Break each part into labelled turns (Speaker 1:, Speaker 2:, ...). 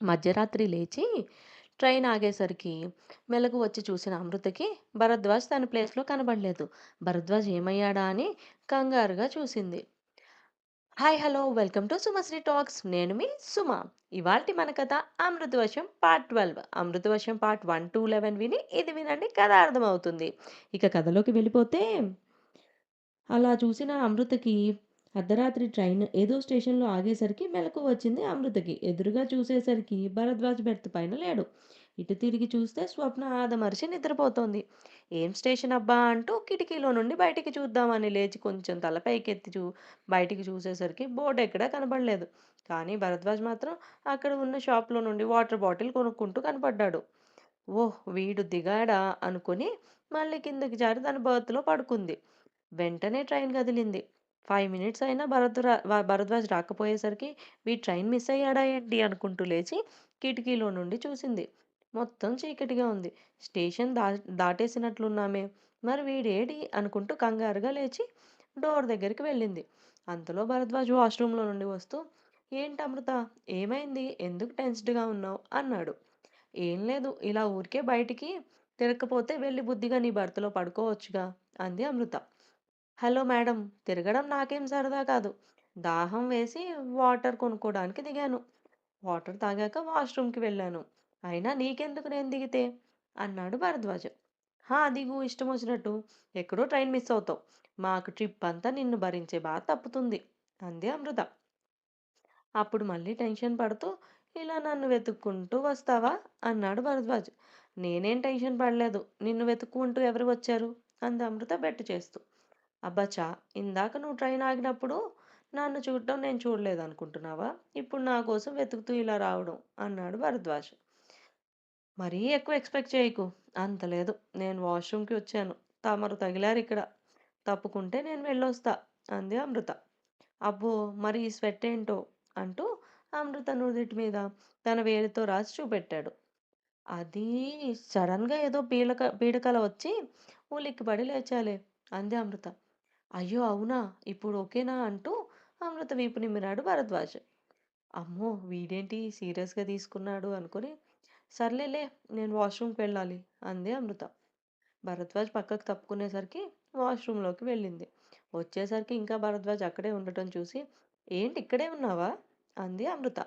Speaker 1: మధ్యరాత్రి లేచి ట్రైన్ ఆగేసరికి మెలకు వచ్చి చూసిన అమృతకి భరద్వాజ్ తన ప్లేస్‌లో కనబడలేదు. భరద్వాజ్ ఏమయ్యాడా అని కంగారుగా చూసింది. Hi! Hello! Welcome to Sumasri talks. నేను మీ సుమ. ఇవాల్టి మన కథ Amruthavasam part twelve Amruthavasam part 1, 2, 11 విని ఇది వినండి కథ అర్థమవుతుంది. ఇక కథలోకి వెళ్ళిపోతే అలా చూసిన అమృతకి అర్ధరాత్రి ట్రైన్ ఏదో స్టేషన్‌లో ఆగేసరికి మెలకువ వచ్చింది అమృతకి. ఎదురుగా చూసేసరికి భరద్వాజ్ బెర్త్ పైన లేడు. ఇటు తిరిగి చూస్తే స్వప్న ఆదమరచి నిద్రపోతోంది. ఏం స్టేషన్ అబ్బా అంటూ కిటికీలో నుండి బయటికి చూద్దామని లేచి కొంచెం తల పైకెత్తి చూ బయటికి చూసేసరికి బోర్డు ఎక్కడా కనబడలేదు. కానీ భరద్వాజ్ మాత్రం అక్కడ ఉన్న షాప్‌లో నుండి వాటర్ బాటిల్ కొనుక్కుంటూ కనపడ్డాడు. ఓహ్! వీడు దిగాడా అనుకుని మళ్ళీ కిందకి జారి తన బర్త్లో పడుకుంది. వెంటనే ట్రైన్ కదిలింది. ఫైవ్ మినిట్స్ అయినా భరద్రా భరద్వాజ్ రాకపోయేసరికి వీడు ట్రైన్ మిస్ అయ్యాడా ఏంటి అనుకుంటూ లేచి కిటికీలో నుండి చూసింది. మొత్తం చీకటిగా ఉంది. స్టేషన్ దా దాటేసినట్లున్నామే. మరి వీడేడి అనుకుంటూ కంగారుగా లేచి డోర్ దగ్గరికి వెళ్ళింది. అంతలో భరద్వాజ్ వాష్‌రూమ్‌లో నుండి వస్తూ ఏంటి అమృత ఏమైంది? ఎందుకు టెన్స్డ్‌గా ఉన్నావు? అన్నాడు. ఏం లేదు ఇలా ఊరికే బయటికి తిరగకపోతే వెళ్ళి బుద్ధిగా నీ భర్తలో పడుకోవచ్చుగా అంది అమృత. హలో మేడం తిరగడం నాకేం సరదా కాదు. దాహం వేసి వాటర్ కొనుక్కోడానికి దిగాను. వాటర్ తాగాక వాష్‌రూమ్‌కి వెళ్ళాను. అయినా నీకెందుకు నేను దిగితే? అన్నాడు భరద్వాజ్. హా! దిగు ఇష్టమొచ్చినట్టు. ఎక్కడో ట్రైన్ మిస్ అవుతావు. మాకు ట్రిప్ అంతా నిన్ను భరించే బాధ తప్పుతుంది అంది అమృత. అప్పుడు మళ్ళీ టెన్షన్ పడుతూ ఇలా నన్ను వెతుక్కుంటూ వస్తావా? అన్నాడు భరద్వాజ్. నేనేం టెన్షన్ పడలేదు. నిన్ను వెతుక్కుంటూ ఎవరు వచ్చారు? అంది అమృత బెట్టు చేస్తూ. అబ్బా చా ఇందాక నువ్వు ట్రైన్ ఆగినప్పుడు నన్ను చూడటం నేను చూడలేదనుకుంటున్నావా? ఇప్పుడు నా కోసం వెతుకుతూ ఇలా రావడం అన్నాడు భరద్వాజ్. మరీ ఎక్కువ ఎక్స్‌పెక్ట్ చేయకు. అంత లేదు. నేను వాష్‌రూమ్‌కి వచ్చాను. తమరు తగిలారిక్కడ. తప్పుకుంటే నేను వెళ్ళొస్తా అంది అమృత. అబ్బో! మరి ఈ స్వెట్ ఏంటో అంటూ అమృత నుదిటి మీద తన వేలితో రాసి చూపెట్టాడు. అది సడన్‌గా ఏదో పీలక పీడకల వచ్చి ఉలిక్కిపడి లేచాలే అంది అమృత. అయ్యో! అవునా? ఇప్పుడు ఓకేనా? అంటూ అమృత వీపు నిమిరాడు భరద్వాజ్. అమ్మో! వీడేంటి సీరియస్‌గా తీసుకున్నాడు అనుకుని సర్లేలే నేను వాష్‌రూమ్‌కి వెళ్ళాలి అంది అమృత. భరద్వాజ్ పక్కకు తప్పుకునేసరికి వాష్‌రూమ్‌లోకి వెళ్ళింది. వచ్చేసరికి ఇంకా భరద్వాజ్ అక్కడే ఉండటం చూసి ఏంటి ఇక్కడే ఉన్నావా? అంది అమృత.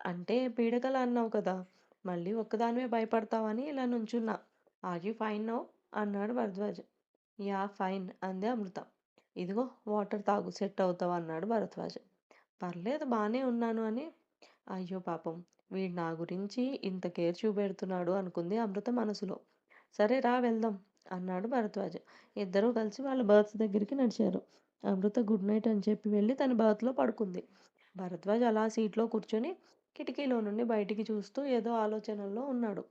Speaker 1: అంటే పీడకల అన్నావు కదా! మళ్ళీ ఒక్కదానివే భయపడతావని ఇలా నుంచున్నా. Are you fine now? అన్నాడు భరద్వాజ్. యా ఫైన్ అంది అమృత. ఇదిగో వాటర్ తాగు సెట్ అవుతావు అన్నాడు భరద్వాజ పర్లేదు బాగానే ఉన్నాను అని అయ్యో పాపం! వీడు నా గురించి ఇంత కేర్ చూపెడుతున్నాడు అనుకుంది అమృత మనసులో. సరే రా వెళ్దాం అన్నాడు భరద్వాజ ఇద్దరూ కలిసి వాళ్ళ బర్త్ దగ్గరికి నడిచారు. అమృత గుడ్ నైట్ అని చెప్పి వెళ్ళి తన బర్త్లో పడుకుంది. భరద్వాజ్ అలా సీట్లో కూర్చొని కిటికీలో నుండి బయటికి చూస్తూ ఏదో ఆలోచనల్లో ఉన్నాడు.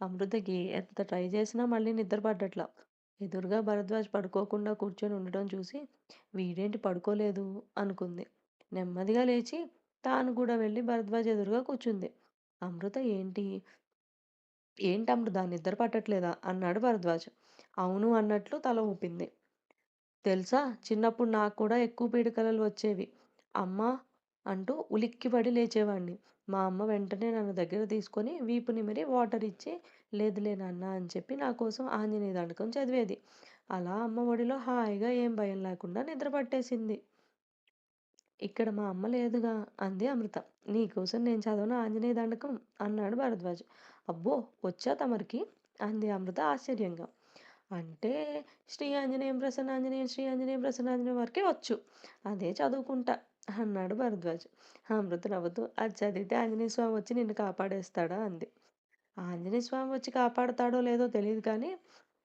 Speaker 1: అమృతకి ఎంత ట్రై చేసినా మళ్ళీ నిద్ర పడ్డట్లా. ఎదురుగా భరద్వాజ్ పడుకోకుండా కూర్చొని ఉండటం చూసి వీడేంటి పడుకోలేదు అనుకుంది. నెమ్మదిగా లేచి తాను కూడా వెళ్ళి భరద్వాజ్ ఎదురుగా కూర్చుంది. అమృత ఏంటి? ఏంటి అమృత నిద్ర పట్టట్లేదా? అన్నాడు భరద్వాజ్. అవును అన్నట్లు తల ఊపింది. తెలుసా చిన్నప్పుడు నాకు కూడా ఎక్కువ పీడకలలు వచ్చేవి. అమ్మ అంటూ ఉలిక్కిపడి లేచేవాడిని. మా అమ్మ వెంటనే నన్ను దగ్గర తీసుకొని వీపు నిమిరి వాటర్ ఇచ్చి లేదులే నాన్న అని చెప్పి నా కోసం ఆంజనేయ దండకం చదివేది. అలా అమ్మ ఒడిలో హాయిగా ఏం భయం లేకుండా నిద్ర పట్టేసింది. ఇక్కడ మా అమ్మ లేదుగా అంది అమృత. నీకోసం నేను చదవను ఆంజనేయ దండకం? అన్నాడు భరద్వాజ్. అబ్బో! వచ్చా తమరికి? అంది అమృత ఆశ్చర్యంగా. అంటే శ్రీ ఆంజనేయం ప్రసన్నాంజనేయం శ్రీ ఆంజనేయం ప్రసన్నాంజనేయం వరకే వచ్చు. అదే చదువుకుంటా అన్నాడు భరద్వాజ్. అమృత నవ్వుతూ అది చదివితే ఆంజనేయ స్వామి వచ్చి నిన్ను కాపాడేస్తాడా? అంది. ఆంజనేయ స్వామి వచ్చి కాపాడతాడో లేదో తెలియదు కానీ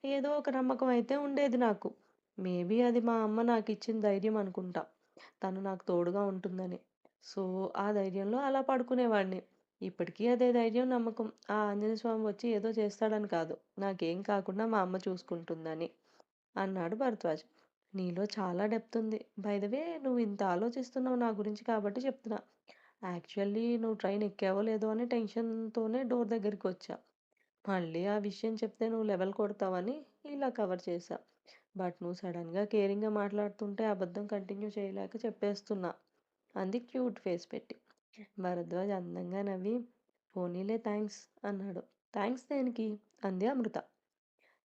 Speaker 1: ఏదో ఒక నమ్మకం అయితే ఉండేది నాకు. మేబీ అది మా అమ్మ నాకు ఇచ్చిన ధైర్యం అనుకుంటా. తను నాకు తోడుగా ఉంటుందని. సో, ఆ ధైర్యంలో అలా పడుకునేవాడిని. ఇప్పటికీ అదే ధైర్యం, నమ్మకం. ఆ ఆంజనేయ స్వామి వచ్చి ఏదో చేస్తాడని కాదు. నాకేం కాకుండా మా అమ్మ చూసుకుంటుందని అన్నాడు భరద్వాజ్. నీలో చాలా డెప్త్ ఉంది. బై ద వే నువ్వు ఇంత ఆలోచిస్తున్నావు నా గురించి కాబట్టి చెప్తున్నా. యాక్చువల్లీ నువ్వు ట్రైన్ ఎక్కావో లేదో అని టెన్షన్‌తోనే డోర్ దగ్గరికి వచ్చా. మళ్ళీ ఆ విషయం చెప్తే నువ్వు లెవెల్ కొడతావని ఇలా కవర్ చేశా. బట్ నువ్వు సడన్‌గా కేరింగ్‌గా మాట్లాడుతుంటే అబద్ధం కంటిన్యూ చేయలేక చెప్పేస్తున్నా అంది క్యూట్ ఫేస్ పెట్టి. భరద్వాజ్ అందంగా నవ్వి పోనీలే థ్యాంక్స్ అన్నాడు. థ్యాంక్స్ దేనికి? అంది అమృత.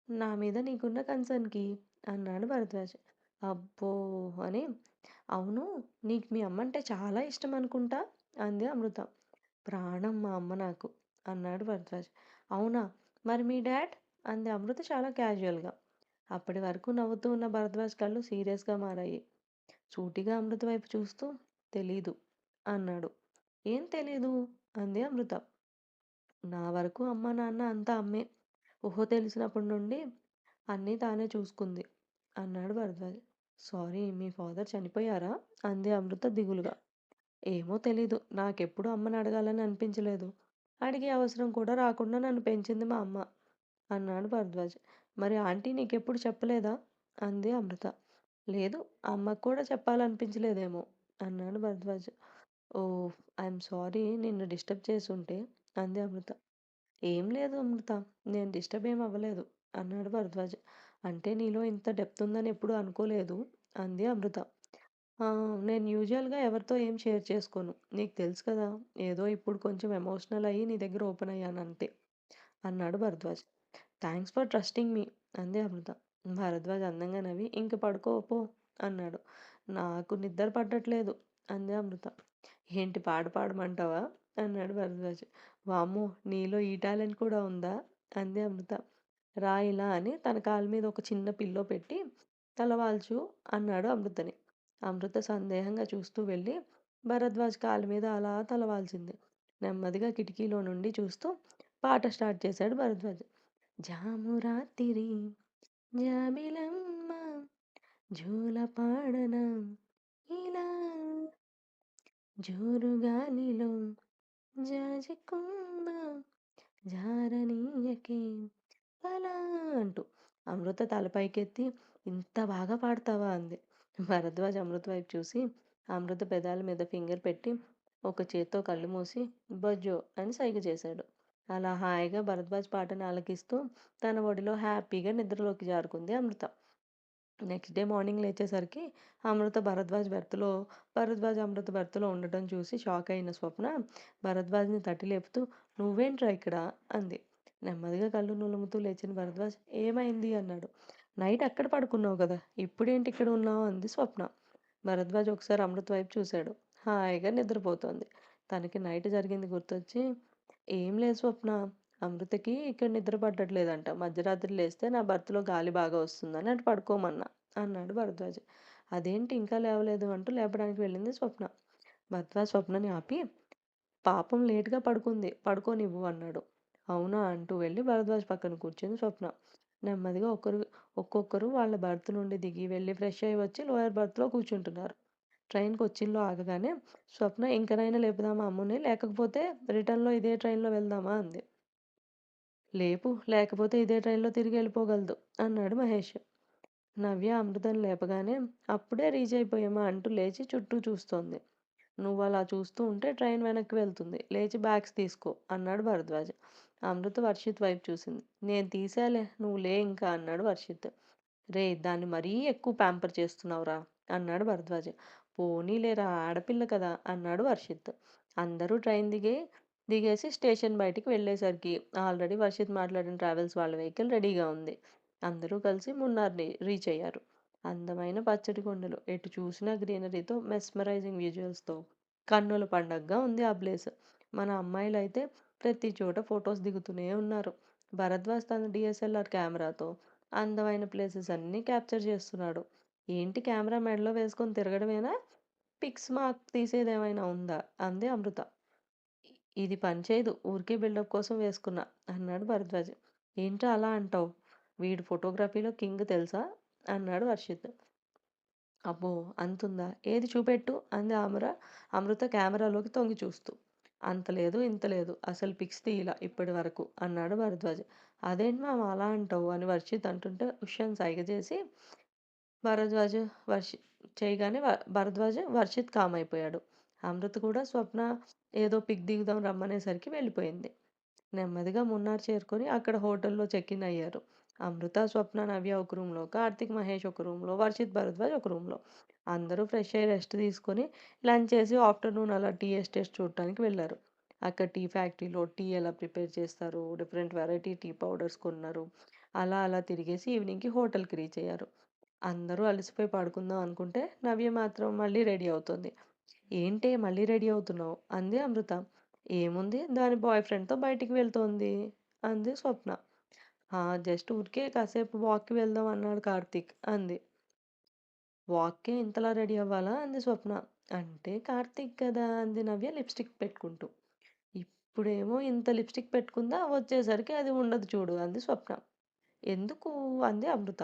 Speaker 1: నా మీద నీకున్న కన్సర్న్‌కి అన్నాడు భరద్వాజ అబ్బో! అని అవును నీకు మీ అమ్మంటే చాలా ఇష్టం అనుకుంటా అంది అమృత. ప్రాణం మా అమ్మ నాకు అన్నాడు భరద్వాజ్. అవునా? మరి మీ డాడ్? అంది అమృత చాలా క్యాజువల్‌గా. అప్పటి వరకు నవ్వుతూ ఉన్న భరద్వాజ్ కళ్ళు సీరియస్‌గా మారాయి. సూటిగా అమృత వైపు చూస్తూ తెలీదు అన్నాడు. ఏం తెలీదు? అంది అమృత. నా వరకు అమ్మ నాన్న అంతా అమ్మే. ఊహ తెలిసినప్పటి నుండి అన్నీ తానే చూసుకుంది అన్నాడు భరద్వాజ్. సారీ మీ ఫాదర్ చనిపోయారా? అంది అమృత దిగులుగా. ఏమో తెలీదు. నాకెప్పుడు అమ్మని అడగాలని అనిపించలేదు. అడిగే అవసరం కూడా రాకుండా నన్ను పెంచింది మా అమ్మ అన్నాడు భరద్వాజ్. మరి ఆంటీ నీకెప్పుడు చెప్పలేదా? అంది అమృత. లేదు అమ్మకు కూడా చెప్పాలనిపించలేదేమో అన్నాడు భరద్వాజ్. ఓ ఐఎమ్ సారీ నిన్ను డిస్టర్బ్ చేసుంటే అంది అమృత. ఏం లేదు అమృత. నేను డిస్టర్బ్ ఏం అవ్వలేదు అన్నాడు భరద్వాజ్. అంటే నీలో ఇంత డెప్త్ ఉందని ఎప్పుడూ అనుకోలేదు అంది అమృత. నేను యూజువల్‌గా ఎవరితో ఏం షేర్ చేసుకోను. నీకు తెలుసు కదా! ఏదో ఇప్పుడు కొంచెం ఎమోషనల్ అయ్యి నీ దగ్గర ఓపెన్ అయ్యాను అంతే అన్నాడు Bharadwaj. Thanks for trusting me అంది అమృత. భరద్వాజ్ అందంగా నవ్వి ఇంక పడుకో పో అన్నాడు. నాకు నిద్ర పట్టట్లేదు అంది అమృత. ఏంటి పాడు పాడమంటావా? అన్నాడు భరద్వాజ్. వామ్మో! నీలో ఈ టాలెంట్ కూడా ఉందా? అంది అమృత. రా ఇలా అని తన కాలు మీద ఒక చిన్న పిల్లో పెట్టి తలవాల్చు అన్నాడు అమృతని. అమృత సందేహంగా చూస్తూ వెళ్ళి భరద్వాజ్ కాలు మీద అలా తలవాల్చింది నెమ్మదిగా కిటికీలో నుండి చూస్తూ పాట స్టార్ట్ చేశాడు భరద్వాజ్. జాము రాత్రి జాబిలమ్మ జూల పాడన ఇలా జోరు గాలిలో జాజికొమ్మ జారనీయకే అలా అంటూ అమృత తల పైకెత్తి ఇంత బాగా పాడతావా అంది. భరద్వాజ్ అమృత వైపు చూసి అమృత పెదాల మీద ఫింగర్ పెట్టి ఒక చేత్తో కళ్ళు మూసి బజ్జో అని సైగ చేశాడు. అలా హాయిగా భరద్వాజ్ పాటను ఆలకిస్తూ తన ఒడిలో హ్యాపీగా నిద్రలోకి జారుకుంది అమృత. నెక్స్ట్ డే మార్నింగ్ లేచేసరికి అమృత భరద్వాజ్ బెర్త్‌లో భరద్వాజ్ అమృత బెర్త్‌లో ఉండటం చూసి షాక్ అయిన స్వప్న భరద్వాజ్‌ని తట్టి లేపుతూ నువ్వేంట్రా ఇక్కడ? అంది. నెమ్మదిగా కళ్ళు నులుముతూ లేచిన భరద్వాజ్ ఏమైంది? అన్నాడు. నైట్ అక్కడ పడుకున్నావు కదా! ఇప్పుడేంటి ఇక్కడ ఉన్నావు? అంది స్వప్న. భరద్వాజ్ ఒకసారి అమృత్ వైపు చూశాడు. హాయిగా నిద్రపోతోంది. తనకి నైట్ జరిగింది గుర్తొచ్చి ఏం లేదు స్వప్న అమృతకి ఇక్కడ నిద్ర పట్టట్లేదంట. మధ్యరాత్రి లేస్తే నా భర్తలో గాలి బాగా వస్తుందని అటు పడుకోమన్నా అన్నాడు భరద్వాజ్. అదేంటి ఇంకా లేవలేదు అంటూ లేపడానికి వెళ్ళింది స్వప్న. భరద్వాజ్ స్వప్నని ఆపి పాపం లేట్‌గా పడుకుంది. పడుకోనివ్వు అన్నాడు. అవునా అంటూ వెళ్ళి భరద్వాజ్ పక్కన కూర్చుంది స్వప్న. నెమ్మదిగా ఒక్కరు ఒక్కొక్కరు వాళ్ళ బర్త్ నుండి దిగి వెళ్ళి ఫ్రెష్ అయ్యి వచ్చి లోయర్ బర్త్లో కూర్చుంటున్నారు. ట్రైన్ కొచ్చిన్‌లో ఆగగానే స్వప్న ఇంకనైనా లేపుదామా అమ్ముని? లేకపోతే రిటర్న్‌లో ఇదే ట్రైన్‌లో వెళ్దామా? అంది. లేపు లేకపోతే ఇదే ట్రైన్‌లో తిరిగి వెళ్ళిపోగలదు అన్నాడు మహేష్. నవ్య అమృతం లేపగానే అప్పుడే రీచ్ అయిపోయామా అంటూ లేచి చుట్టూ చూస్తోంది. అలా చూస్తూ ఉంటే ట్రైన్ వెనక్కి వెళ్తుంది. లేచి బ్యాగ్స్ తీసుకో అన్నాడు భరద్వాజ్. అమృత వర్షిత్ వైపు చూసింది. నేను తీశాలే నువ్వు లే ఇంకా అన్నాడు వర్షిత్. రే దాన్ని మరీ ఎక్కువ ప్యాంపర్ చేస్తున్నావురా అన్నాడు భరద్వాజ్. పోనీలేరా ఆడపిల్ల కదా అన్నాడు వర్షిత్. అందరూ ట్రైన్ దిగి దిగేసి స్టేషన్ బయటికి వెళ్ళేసరికి ఆల్రెడీ వర్షిత్ మాట్లాడిన ట్రావెల్స్ వాళ్ళ వెహికల్ రెడీగా ఉంది. అందరూ కలిసి మున్నార్‌ని రీచ్ అయ్యారు. అందమైన పచ్చడి కొండలు ఎటు చూసినా గ్రీనరీతో మెస్మరైజింగ్ విజువల్స్‌తో కన్నుల పండగగా ఉంది ఆ ప్లేస్. మన అమ్మాయిలు అయితే ప్రతి చోట ఫొటోస్ దిగుతూనే ఉన్నారు. భరద్వాజ్ తన డిఎస్ఎల్ఆర్ కెమెరాతో అందమైన ప్లేసెస్ అన్నీ క్యాప్చర్ చేస్తున్నాడు. ఏంటి కెమెరా మెడలో వేసుకొని తిరగడమేనా? పిక్స్ మార్క్ తీసేదేమైనా ఉందా? అంది అమృత. ఇది పనిచేయదు. ఊరికే బిల్డప్ కోసం వేసుకున్నా అన్నాడు భరద్వాజ్. ఏంటో అలా అంటావు వీడు ఫోటోగ్రఫీలో కింగ్ తెలుసా? అన్నాడు వర్షిత్. అబ్బో అంతుందా? ఏది చూపెట్టు అంది అమర అమృత కెమెరాలోకి తొంగి చూస్తూ. అంత లేదు ఇంత లేదు. అసలు పిక్స్ తీయలా ఇప్పటి వరకు అన్నాడు భరద్వాజ్. అదేంటి మామ అలా అంటావు? అని వర్షిత్ అంటుంటే ఉష్ సైగ చేసి భరద్వాజ్ వర్షి చేయగానే భరద్వాజ్ వర్షిత్ కామ్ అయిపోయాడు. అమృత కూడా స్వప్న ఏదో పిక్ దిగుదాం రమ్మనేసరికి వెళ్ళిపోయింది. నెమ్మదిగా మున్నార్ చేరుకొని అక్కడ హోటల్‌లో చెక్ ఇన్ అయ్యారు. అమృత, స్వప్న, నవ్య ఒక రూమ్‌లో, కార్తీక్, మహేష్ ఒక రూమ్‌లో, వర్షిత్, భరద్వాజ్ ఒక రూమ్‌లో. అందరూ ఫ్రెష్ అయ్యి రెస్ట్ తీసుకొని లంచ్ చేసి ఆఫ్టర్‌నూన్ అలా టీ ఎస్టేట్స్ చూడటానికి వెళ్ళారు. అక్కడ టీ ఫ్యాక్టరీలో టీ ఎలా ప్రిపేర్ చేస్తారు డిఫరెంట్ వెరైటీ టీ పౌడర్స్ కొన్నారు. అలా అలా తిరిగేసి ఈవినింగ్కి హోటల్కి రీచ్ అయ్యారు. అందరూ అలసిపోయి పడుకుందాం అనుకుంటే నవ్య మాత్రం మళ్ళీ రెడీ అవుతుంది. ఏంటే మళ్ళీ రెడీ అవుతున్నావు? అంది అమృత. ఏముంది? దాని బాయ్ ఫ్రెండ్తో బయటికి వెళ్తోంది అంది స్వప్న. "ఆ, జస్ట్ ఊరికే కాసేపు వాక్కి వెళ్దాం అన్నాడు కార్తీక్. అంది. వాక్కే ఇంతలా రెడీ అవ్వాలా? అంది స్వప్న. అంటే కార్తీక్ కదా! అంది నవ్య లిప్స్టిక్ పెట్టుకుంటూ. ఇప్పుడేమో ఇంత లిప్స్టిక్ పెట్టుకుందా? వచ్చేసరికి అది ఉండదు చూడు అంది స్వప్న. ఎందుకు? అంది అమృత.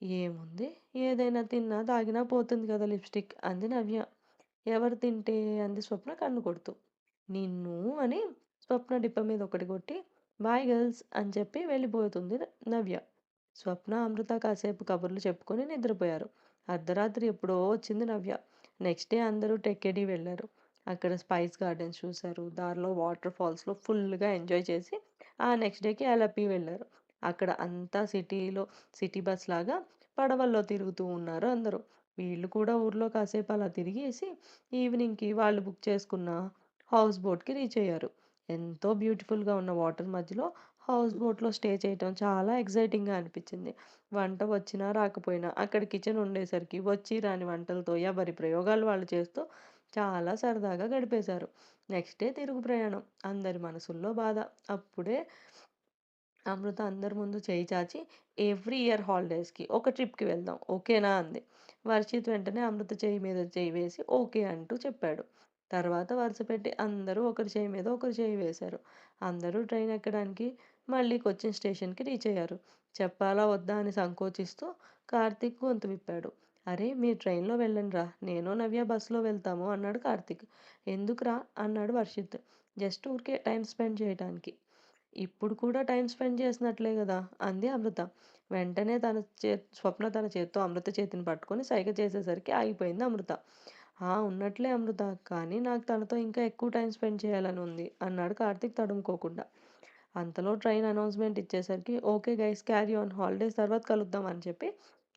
Speaker 1: ఏముంది? ఏదైనా తిన్నా తాగినా పోతుంది కదా లిప్స్టిక్ అంది నవ్య. ఎవరు తింటే? అంది స్వప్న కన్ను కొడుతూ. నిన్ను అని స్వప్న డిప్ప మీద ఒకటి కొట్టి బాయ్ గర్ల్స్ అని చెప్పి వెళ్ళిపోతుంది నవ్య. స్వప్న అమృత కాసేపు కబుర్లు చెప్పుకొని నిద్రపోయారు. అర్ధరాత్రి ఎప్పుడో వచ్చింది నవ్య. నెక్స్ట్ డే అందరూ టెక్కెడి వెళ్ళారు. అక్కడ స్పైస్ గార్డెన్స్ చూశారు. దారిలో వాటర్ ఫాల్స్లో ఫుల్గా ఎంజాయ్ చేసి ఆ నెక్స్ట్ డేకి అలపి వెళ్ళారు. అక్కడ అంతా సిటీలో సిటీ బస్ లాగా పడవల్లో తిరుగుతూ ఉన్నారు అందరూ. వీళ్ళు కూడా ఊర్లో కాసేపు అలా తిరిగేసి ఈవినింగ్కి వాళ్ళు బుక్ చేసుకున్న హౌస్ బోట్కి రీచ్ అయ్యారు. ఎంతో బ్యూటిఫుల్గా ఉన్న వాటర్ మధ్యలో హౌస్ బోట్లో స్టే చేయటం చాలా ఎగ్జైటింగ్గా అనిపించింది. వంట వచ్చినా రాకపోయినా అక్కడ కిచెన్ ఉండేసరికి వచ్చి రాని వంటలతో ఎవరి ప్రయోగాలు వాళ్ళు చేస్తూ చాలా సరదాగా గడిపేశారు. నెక్స్ట్ డే తిరుగు ప్రయాణం. అందరి మనసుల్లో బాధ. అప్పుడే అమృత అందరి ముందు చేయి చాచి ఎవ్రీ ఇయర్ హాలిడేస్కి ఒక ట్రిప్కి వెళ్దాం. ఓకేనా? అంది. వర్షిత్ వెంటనే అమృత చేయి మీద చేయి వేసి ఓకే అంటూ చెప్పాడు. తర్వాత వరుస పెట్టి అందరూ ఒకరి చేయి మీద ఒకరి చేయి వేశారు. అందరూ ట్రైన్ ఎక్కడానికి మళ్ళీ కొచ్చిన్ స్టేషన్కి రీచ్ అయ్యారు. చెప్పాలా వద్దా అని సంకోచిస్తూ కార్తీక్ గొంతు విప్పాడు. అరే మీరు ట్రైన్లో వెళ్ళండి రా నేను నవ్య బస్సులో వెళ్తాము అన్నాడు కార్తీక్. ఎందుకురా అన్నాడు వర్షిత్. జస్ట్ ఊరికే టైం స్పెండ్ చేయడానికి ఇప్పుడు కూడా టైం స్పెండ్ చేసినట్లే కదా అంది అమృత. వెంటనే తన చే స్వప్న తన చేత్తో అమృత చేతిని పట్టుకొని సైగ చేసేసరికి ఆగిపోయింది అమృత. ఉన్నట్లే అమృత. కానీ నాకు తనతో ఇంకా ఎక్కువ టైం స్పెండ్ చేయాలని ఉంది అన్నాడు కార్తీక్ తడుముకోకుండా. అంతలో train announcement ఇచ్చేసరికి okay guys carry on holidays తర్వాత కలుద్దాం అని చెప్పి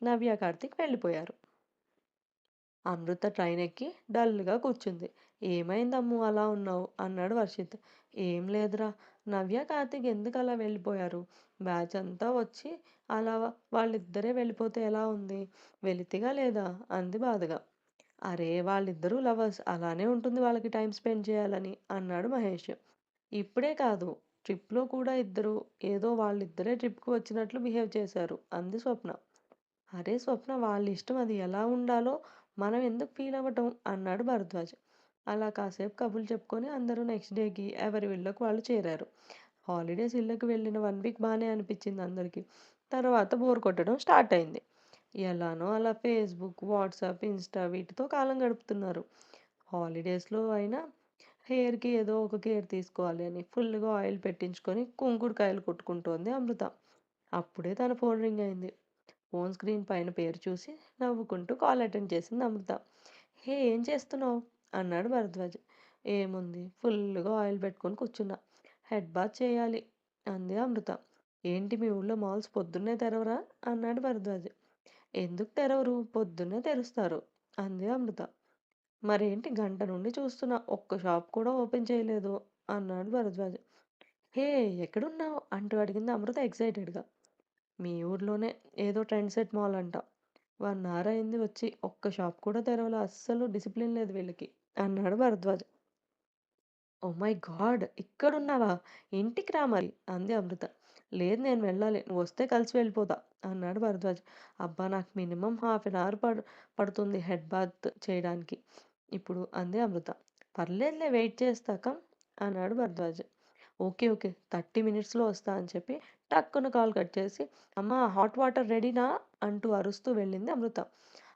Speaker 1: నవ్య కార్తీక్ వెళ్ళిపోయారు. అమృత ట్రైన్ ఎక్కి డల్గా కూర్చుంది. ఏమైందమ్ము అలా ఉన్నావు? అన్నాడు వర్షిత్. ఏం లేదురా. నవ్య కార్తీక్ ఎందుకు అలా వెళ్ళిపోయారు? బ్యాచ్ అంతా వచ్చి అలా వాళ్ళిద్దరే వెళ్ళిపోతే ఎలా ఉంది? వెలితిగా లేదా? అంది బాధగా. అరే వాళ్ళిద్దరూ లవర్స్. అలానే ఉంటుంది వాళ్ళకి టైం స్పెండ్ చేయాలని అన్నాడు మహేష్. ఇప్పుడే కాదు ట్రిప్లో కూడా ఇద్దరు ఏదో వాళ్ళిద్దరే ట్రిప్కి వచ్చినట్లు బిహేవ్ చేశారు. అంది స్వప్న. అరే స్వప్న వాళ్ళ ఇష్టం అది ఎలా ఉండాలో మనం ఎందుకు ఫీల్ అవ్వటం? అన్నాడు భరద్వాజ్. అలా కాసేపు కబుర్లు చెప్పుకొని అందరూ నెక్స్ట్ డేకి ఎవరి ఇళ్ళకు వాళ్ళు చేరారు. హాలిడేస్ ఇళ్ళకి వెళ్ళిన వన్ వీక్ బాగానే అనిపించింది అందరికీ. తర్వాత బోర్ కొట్టడం స్టార్ట్ అయింది. ఎలానో అలా ఫేస్బుక్ వాట్సాప్ ఇన్స్టా వీటితో కాలం గడుపుతున్నారు. హాలిడేస్లో అయినా హెయిర్కి ఏదో ఒక కేర్ తీసుకోవాలి అని ఫుల్గా ఆయిల్ పెట్టించుకొని కుంకుడుకాయలు కొట్టుకుంటోంది అమృత. అప్పుడే తన ఫోన్ రింగ్ అయింది. ఫోన్ స్క్రీన్ పైన పేరు చూసి నవ్వుకుంటూ కాల్ అటెండ్ చేసింది అమృత. హే ఏం చేస్తున్నావు? అన్నాడు భరద్వాజ్. ఏముంది ఫుల్గా ఆయిల్ పెట్టుకొని కూర్చున్నా. హెడ్ బాత్ చేయాలి అంది అమృత. ఏంటి మీ ఊళ్ళో మాల్స్ పొద్దున్నే తెరవరా? అన్నాడు భరద్వాజ్. ఎందుకు తెరవరు? పొద్దున్నే తెరుస్తారు. అంది అమృత. మరేంటి గంట నుండి చూస్తున్నా ఒక్క షాప్ కూడా ఓపెన్ చేయలేదు అన్నాడు భరద్వాజ్. హే ఎక్కడున్నావు? అంటూ అడిగింది అమృత ఎక్సైటెడ్గా. మీ ఊర్లోనే ఏదో ట్రెండ్ సెట్ మాల్ అంట. వన్ అవర్ అయింది వచ్చి ఒక్క షాప్ కూడా తెరవలే అస్సలు డిసిప్లిన్ లేదు వీళ్ళకి అన్నాడు భరద్వాజ్. ఓ మై గాడ్ ఇక్కడున్నావా? ఇంటికి రా మరి అంది అమృత. లేదు నేను వెళ్ళాలి. నువ్వు వస్తే కలిసి వెళ్ళిపోతా అన్నాడు భరద్వాజ్. అబ్బా నాకు మినిమం హాఫ్ అన్ అవర్ పడు పడుతుంది హెడ్ బాత్ చేయడానికి. ఇప్పుడు అంది అమృత. పర్లేదులే వెయిట్ చేస్తాక అన్నాడు భరద్వాజ్. ఓకే ఓకే థర్టీ మినిట్స్లో వస్తా అని చెప్పి టక్కున కాల్ కట్ చేసి అమ్మ హాట్ వాటర్ రెడీనా? అంటూ అరుస్తూ వెళ్ళింది అమృత.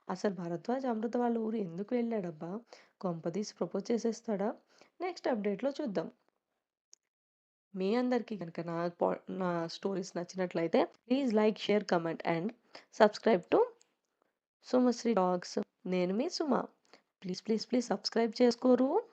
Speaker 1: అసలు భరద్వాజ్ అమృత వాళ్ళ ఊరు ఎందుకు వెళ్ళాడబ్బా? కొంపదీసి ప్రపోజ్ చేసేస్తాడా? నెక్స్ట్ అప్డేట్లో చూద్దాం. మీ అందరికీ కనుక నా పా- నా స్టోరీస్ నచ్చినట్లయితే please like share comment and subscribe to Sumasri talks. నేను మీ Suma. Please please please subscribe చేసుకోరు.